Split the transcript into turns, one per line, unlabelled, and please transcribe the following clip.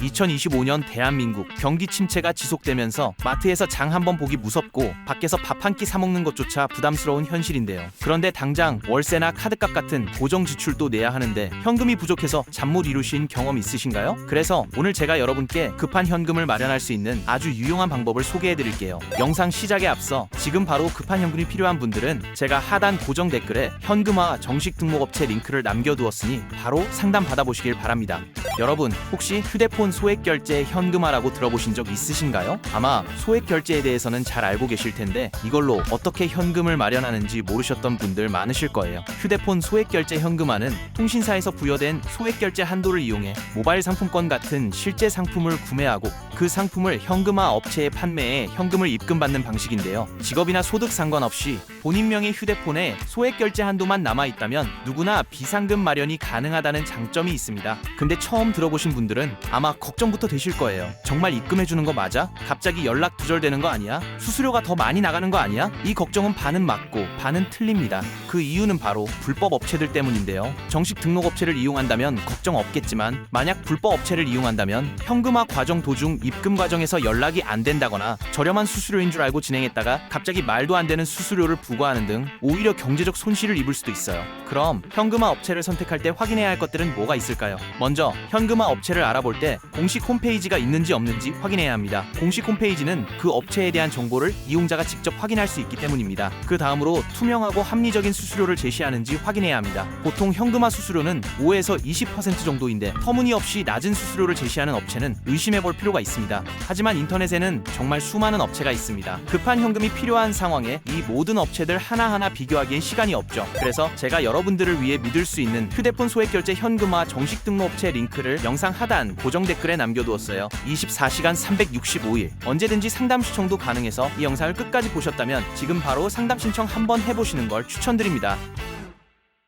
2025년 대한민국 경기 침체가 지속되면서 마트에서 장 한번 보기 무섭고 밖에서 밥 한 끼 사 먹는 것조차 부담스러운 현실인데요. 그런데 당장 월세나 카드값 같은 고정 지출도 내야 하는데 현금이 부족해서 잠 못 이루신 경험 있으신가요? 그래서 오늘 제가 여러분께 급한 현금을 마련할 수 있는 아주 유용한 방법을 소개해 드릴게요. 영상 시작에 앞서 지금 바로 급한 현금이 필요한 분들은 제가 하단 고정 댓글에 현금화 정식 등록업체 링크를 남겨두었으니 바로 상담 받아보시길 바랍니다. 여러분 혹시 휴대폰 소액 결제 현금화라고 들어보신 적 있으신가요? 아마 소액 결제에 대해서는 잘 알고 계실 텐데 이걸로 어떻게 현금을 마련하는지 모르셨던 분들 많으실 거예요. 휴대폰 소액 결제 현금화는 통신사에서 부여된 소액 결제 한도를 이용해 모바일 상품권 같은 실제 상품을 구매하고 그 상품을 현금화 업체에 판매해 현금을 입금받는 방식인데요. 직업이나 소득 상관없이 본인 명의 휴대폰에 소액 결제 한도만 남아 있다면 누구나 비상금 마련이 가능하다는 장점이 있습니다. 근데 처음 들어보신 분들은 아마 걱정부터 되실 거예요. 정말 입금해 주는 거 맞아? 갑자기 연락 두절되는 거 아니야? 수수료가 더 많이 나가는 거 아니야? 이 걱정은 반은 맞고 반은 틀립니다. 그 이유는 바로 불법 업체들 때문인데요. 정식 등록 업체를 이용한다면 걱정 없겠지만 만약 불법 업체를 이용한다면 현금화 과정 도중 입금 과정에서 연락이 안 된다거나 저렴한 수수료인 줄 알고 진행했다가 갑자기 말도 안 되는 수수료를 부과하는 등 오히려 경제적 손실을 입을 수도 있어요. 그럼 현금화 업체를 선택할 때 확인해야 할 것들은 뭐가 있을까요? 먼저 현금화 업체를 알아볼 때 공식 홈페이지가 있는지 없는지 확인해야 합니다. 공식 홈페이지는 그 업체에 대한 정보를 이용자가 직접 확인할 수 있기 때문입니다. 그 다음으로 투명하고 합리적인 수수료를 제시하는지 확인해야 합니다. 보통 현금화 수수료는 5에서 20% 정도인데 터무니없이 낮은 수수료를 제시하는 업체는 의심해 볼 필요가 있습니다. 하지만 인터넷에는 정말 수많은 업체가 있습니다. 급한 현금이 필요한 상황에 이 모든 업체들 하나하나 비교하기엔 시간이 없죠. 그래서 제가 여러분들을 위해 믿을 수 있는 휴대폰 소액 결제 현금화 정식 등록 업체 링크를 영상 하단 고정 댓글에 남겨두었어요. 24시간 365일 언제든지 상담 시청도 가능해서 이 영상을 끝까지 보셨다면 지금 바로 상담 신청 한번 해보시는 걸 추천드립니다.